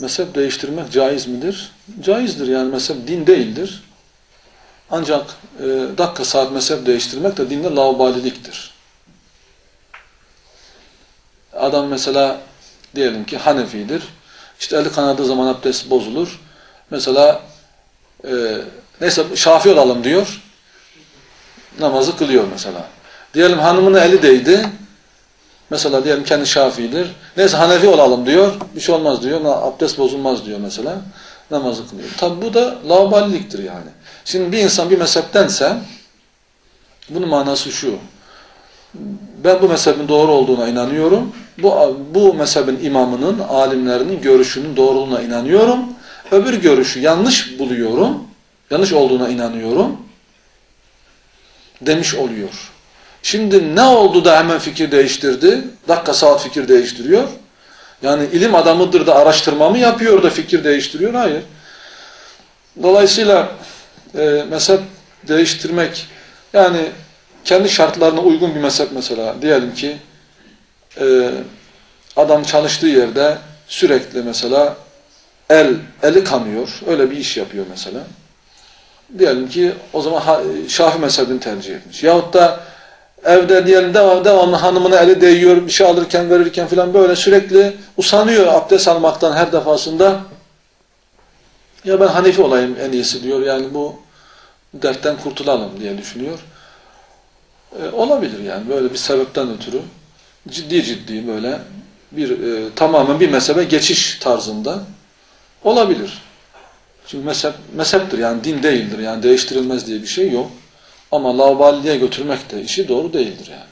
mezhep değiştirmek caiz midir? Caizdir yani mezhep din değildir. Ancak e, dakika saat mezhep değiştirmek de dinde laubaliliktir. Adam mesela diyelim ki Hanefidir. İşte eli kanadığı zaman abdest bozulur. Mesela e, neyse şafi olalım diyor. Namazı kılıyor mesela. Diyelim hanımının eli değdi. Mesela diyelim kendi şafiidir. Neyse Hanefi olalım diyor. Bir şey olmaz diyor. Abdest bozulmaz diyor mesela. Namazı kılıyor. Tabi bu da laubaliliktir yani. Şimdi bir insan bir mezheptense bunun manası şu. Ben bu mezhebin doğru olduğuna inanıyorum. Bu, bu mezhebin imamının, alimlerinin görüşünün doğruluğuna inanıyorum. Öbür görüşü yanlış buluyorum. Yanlış olduğuna inanıyorum. Demiş oluyor. Şimdi ne oldu da hemen fikir değiştirdi? Dakika saat fikir değiştiriyor. Yani ilim adamıdır da araştırma mı yapıyor da fikir değiştiriyor? Hayır. Dolayısıyla e, mezhep değiştirmek yani kendi şartlarına uygun bir mezhep mesela diyelim ki e, adam çalıştığı yerde sürekli mesela el eli kanıyor. Öyle bir iş yapıyor mesela. Diyelim ki o zaman Şafi mezhebini tercih etmiş. Yahut da evde diyelim devam, devamlı hanımına eli değiyor, bir şey alırken verirken filan böyle sürekli usanıyor abdest almaktan her defasında. Ya ben Hanefi olayım en iyisi diyor. Yani bu dertten kurtulalım diye düşünüyor. E, olabilir yani böyle bir sebepten ötürü ciddi ciddi böyle bir e, tamamen bir mezhebe geçiş tarzında olabilir. Çünkü mezhep, mezheptir yani din değildir yani değiştirilmez diye bir şey yok. Ama laubaliye götürmek de işi doğru değildir yani.